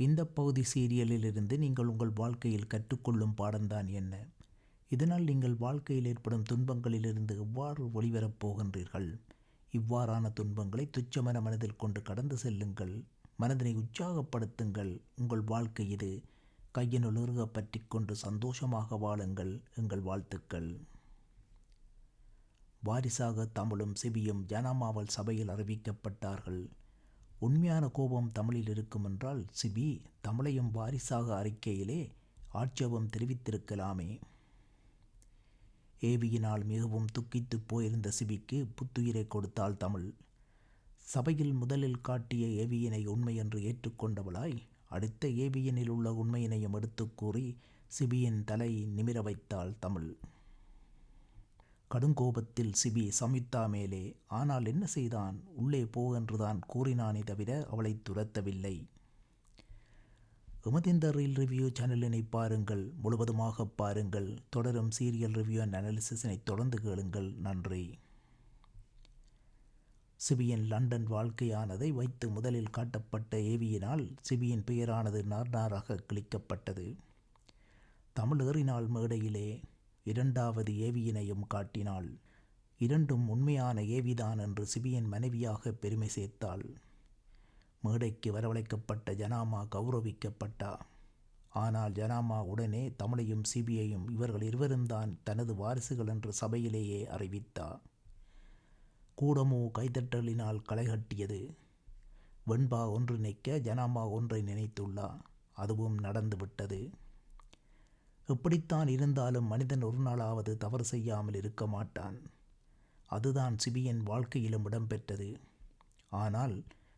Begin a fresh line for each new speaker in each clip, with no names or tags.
இந்த பகுதி சீரியலிலிருந்து நீங்கள் உங்கள் வாழ்க்கையில் கற்றுக்கொள்ளும் பாடம்தான் என்ன? இதனால் நீங்கள் வாழ்க்கையில் ஏற்படும் துன்பங்களிலிருந்து எவ்வாறு ஒளிவரப் போகின்றீர்கள்? இவ்வாறான துன்பங்களை துச்சமன மனதில் கொண்டு கடந்து செல்லுங்கள். மனதினை உற்சாகப்படுத்துங்கள். உங்கள் வாழ்க்கை இது. கையினுள் பற்றி கொண்டு சந்தோஷமாக வாழுங்கள். எங்கள் வாழ்த்துக்கள். வாரிசாக தமிழும் செவியும் ஜனமாவல் சபையில் அறிவிக்கப்பட்டார்கள். உண்மையான கோபம் தமிழில் இருக்கும் என்றால் சிபி தமிழையும் வாரிசாக அறிக்கையிலே ஆட்சேபம் தெரிவித்திருக்கலாமே. ஏவியினால் மிகவும் துக்கித்து போயிருந்த சிபிக்கு புத்துயிரை கொடுத்தாள் தமிழ். சபையில் முதலில் காட்டிய ஏவியினை உண்மை என்று ஏற்றுக்கொண்டவளாய் அடுத்த ஏவியனில் உள்ள உண்மையினையும் எடுத்து கூறி சிபியின் தலை நிமிர வைத்தாள் தமிழ். கடுங்கோபத்தில் சிபி சம்யுக்தா மேலே ஆனால் என்ன செய்தான்? உள்ளே போ என்றுதான் கூறினானே தவிர அவளை துரத்தவில்லை. எமதிந்த ரீல் ரிவ்யூ சேனலினை பாருங்கள் முழுவதுமாக பாருங்கள். தொடரும் சீரியல் ரிவ்யூ அண்ட் அனாலிசிஸினை தொடர்ந்து கேளுங்கள். நன்றி. சிபியின் லண்டன் வாழ்க்கையானதை வைத்து முதலில் காட்டப்பட்ட ஏவியினால் சிபியின் பெயரானது நார் கிழிக்கப்பட்டது. தமிழ் மேடையிலே இரண்டாவது ஏவியினையும் காட்டினாள். இரண்டும் உண்மையான ஏவிதான் என்று சிபியின் மனைவியாக பெருமை சேர்த்தாள். மேடைக்கு வரவழைக்கப்பட்ட ஜனாமா கௌரவிக்கப்பட்டா? ஆனால் ஜனாமா உடனே தமிழையும் சிபியையும் இவர்கள் இருவரும் தான் தனது வாரிசுகள் என்று சபையிலேயே அறிவித்தா? கூடமோ கைதட்டலினால் களைகட்டியது. வெண்பா ஒன்று நிற்க ஜனாமா ஒன்றை நினைத்துள்ளா? அதுவும் நடந்துவிட்டது. எப்படித்தான் இருந்தாலும் மனிதன் ஒரு நாளாவது தவறு செய்யாமல் இருக்க மாட்டான். அதுதான் சிபியின் வாழ்க்கையிலும் இடம்பெற்றது. ஆனால்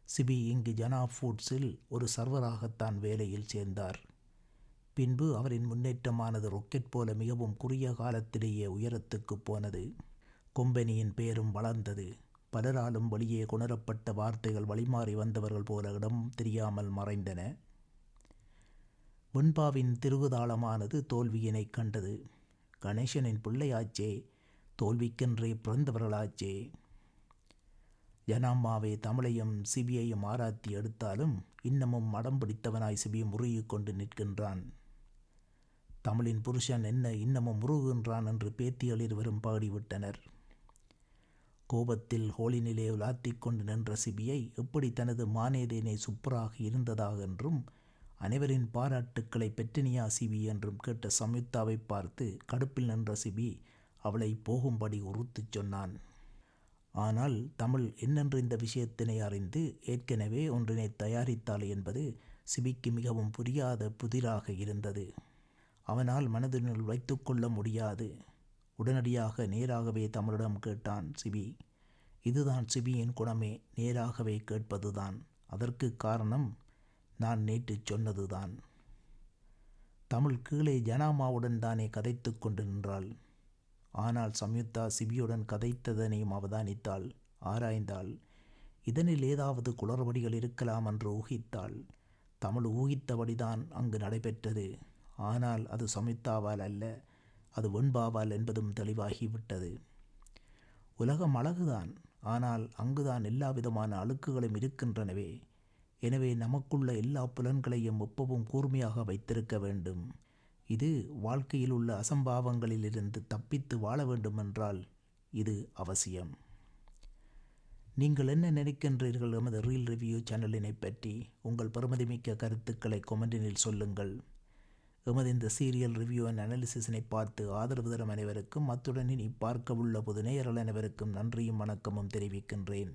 சிபி இங்கு ஜனா ஃபுட்ஸில் ஒரு சர்வராகத்தான் வேலையில் சேர்ந்தார். பின்பு அவரின் முன்னேற்றமானது ரொக்கெட் போல மிகவும் குறுகிய காலத்திலேயே உயரத்துக்கு போனது. கொம்பெனியின் பெயரும் வளர்ந்தது. பலராலும் வெளியே கொணரப்பட்ட வார்த்தைகள் வழிமாறி வந்தவர்கள் போல இடம் தெரியாமல் மறைந்தன. வெண்பாவின் திருகுதாளமானது தோல்வியினை கண்டது. கணேசனின் பிள்ளையாச்சே தோல்விக்கென்றே பிறந்தவர்களாச்சே ஜனாம்மாவை தமிழையும் சிபியையும் ஆராத்தி எடுத்தாலும் இன்னமும் மடம் பிடித்தவனாய் சிபி முறுகி கொண்டு நிற்கின்றான். தமிழின் புருஷன் என்ன இன்னமும் முருகுகின்றான் என்று பேத்திகள் இருவரும் பாடிவிட்டனர். கோபத்தில் ஹோலினிலே உலாத்தி கொண்டு நின்ற சிபியை எப்படி தனது மானேதேனை சுப்பராக இருந்ததாக என்றும் அனைவரின் பாராட்டுக்களை பெற்றினியா சிபி என்றும் கேட்ட சம்யுக்தாவை பார்த்து கடுப்பில் நின்ற சிபி அவளை போகும்படி உறுத்துச் சொன்னான். ஆனால் தமிழ் என்னென்று இந்த விஷயத்தினை அறிந்து ஏற்கனவே ஒன்றினை தயாரித்தாள் என்பது சிபிக்கு மிகவும் புரியாத புதிராக இருந்தது. அவனால் மனதினுள் வைத்துக்கொள்ள முடியாது. உடனடியாக நேராகவே தமிழிடம் கேட்டான் சிபி. இதுதான் சிபியின் குணமே நேராகவே கேட்பதுதான். அதற்கு காரணம் நான் நேற்று சொன்னதுதான். தமிழ் கீழே ஜனாமாவுடன் தானே கதைத்து கொண்டு நின்றாள். ஆனால் சம்யுக்தா சிபியுடன் கதைத்ததனையும் அவதானித்தாள் ஆராய்ந்தாள். இதனில் ஏதாவது குளறுபடிகள் இருக்கலாம் என்று ஊகித்தாள். தமிழ் ஊகித்தபடிதான் அங்கு நடைபெற்றது. ஆனால் அது சம்யுக்தாவால் அல்ல அது வெண்பாவால் என்பதும் தெளிவாகிவிட்டது. உலகம் அழகுதான் ஆனால் அங்குதான் எல்லா விதமான அழுக்குகளும் இருக்கின்றனவே. எனவே நமக்குள்ள எல்லா புலன்களையும் எப்பவும் கூர்மையாக வைத்திருக்க வேண்டும். இது வாழ்க்கையில் உள்ள அசம்பாவங்களிலிருந்து தப்பித்து வாழ வேண்டுமென்றால் இது அவசியம். நீங்கள் என்ன நினைக்கின்றீர்கள்? எமது ரீல் ரிவ்யூ சேனலினை பற்றி உங்கள் பெருமதிமிக்க கருத்துக்களை கொமெண்டினில் சொல்லுங்கள். எமது இந்த சீரியல் ரிவ்யூ அண்ட் அனாலிசிஸினை பார்த்து ஆதரவு தரும் அனைவருக்கும் அத்துடன் இனி பார்க்க உள்ள பொது நேயர்கள் அனைவருக்கும் நன்றியும் வணக்கமும் தெரிவிக்கின்றேன்.